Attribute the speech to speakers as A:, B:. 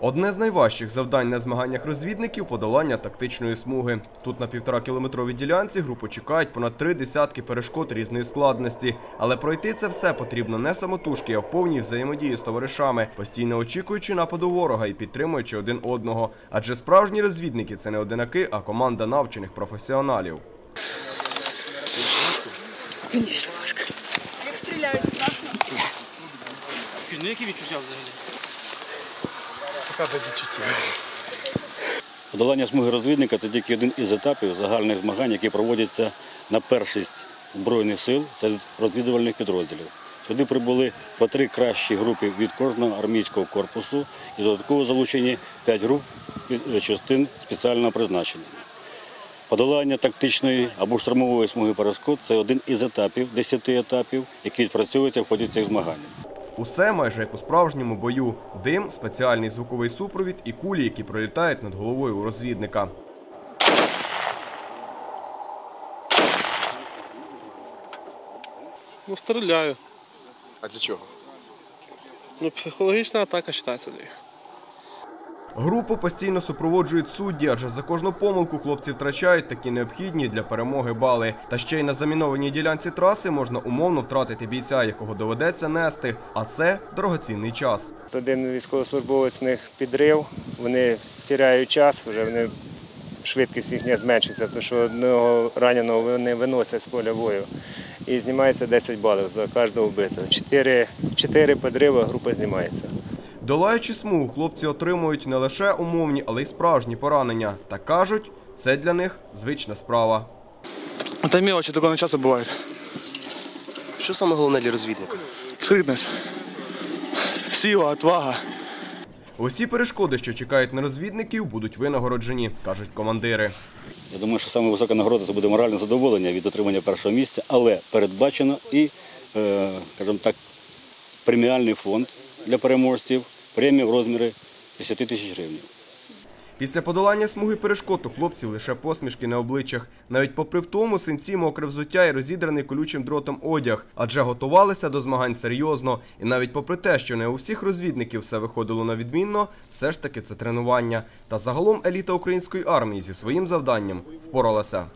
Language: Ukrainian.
A: Одне з найважчих завдань на змаганнях розвідників подолання тактичної смуги. Тут на півтора кілометровій ділянці групу чекають понад три десятки перешкод різної складності. Але пройти це все потрібно не самотужки, а в повній взаємодії з товаришами, постійно очікуючи нападу ворога і підтримуючи один одного. Адже справжні розвідники це не одинаки, а команда навчених професіоналів.
B: Як стріляють, страшно.
C: Ну які відчуття взагалі?
D: Подолання смуги розвідника це тільки один із етапів загальних змагань, які проводяться на першість Збройних сил серед розвідувальних підрозділів. Сюди прибули по три кращі групи від кожного армійського корпусу і додатково залучені п'ять груп е, частин спеціального призначення. Подолання тактичної або штурмової смуги перешкод – це один із етапів, десяти етапів, які відпрацьовуються в ході цих змагань.
A: Усе майже як у справжньому бою: дим, спеціальний звуковий супровід і кулі, які пролітають над головою у розвідника.
C: Ну, стріляю.
E: А для чого?
C: Ну, психологічна атака вважається для них.
A: Групу постійно супроводжують судді, адже за кожну помилку хлопці втрачають такі необхідні для перемоги бали. Та ще й на замінованій ділянці траси можна умовно втратити бійця, якого доведеться нести, а це дорогоцінний час.
F: Один військовослужбовець них підрив, вони тіряють час, вже вони швидкість їхня зменшиться, тому що одного раненого вони виносять з поля бою. І знімається 10 балів за кожного вбитого. Чотири підриви група знімається.
A: Долаючи смугу, хлопці отримують не лише умовні, але й справжні поранення. Та кажуть, це для них звична справа.
G: Это мелочи, такое не часто бывает.
E: Що саме головне для розвідника?
G: Скрытность, сила, отвага.
A: Усі перешкоди, що чекають на розвідників, будуть винагороджені, кажуть командири.
D: Я думаю, що саме висока нагорода це буде моральне задоволення від отримання першого місця, але передбачено і, е, скажімо так, преміальний фонд для переможців, премія в розмірі 10 тисяч гривень.
A: Після подолання смуги перешкод у хлопців лише посмішки на обличчях. Навіть попри в тому синці, мокре взуття і розідраний колючим дротом одяг, адже готувалися до змагань серйозно. І навіть попри те, що не у всіх розвідників все виходило на відмінно, все ж таки це тренування. Та загалом еліта української армії зі своїм завданням впоралася.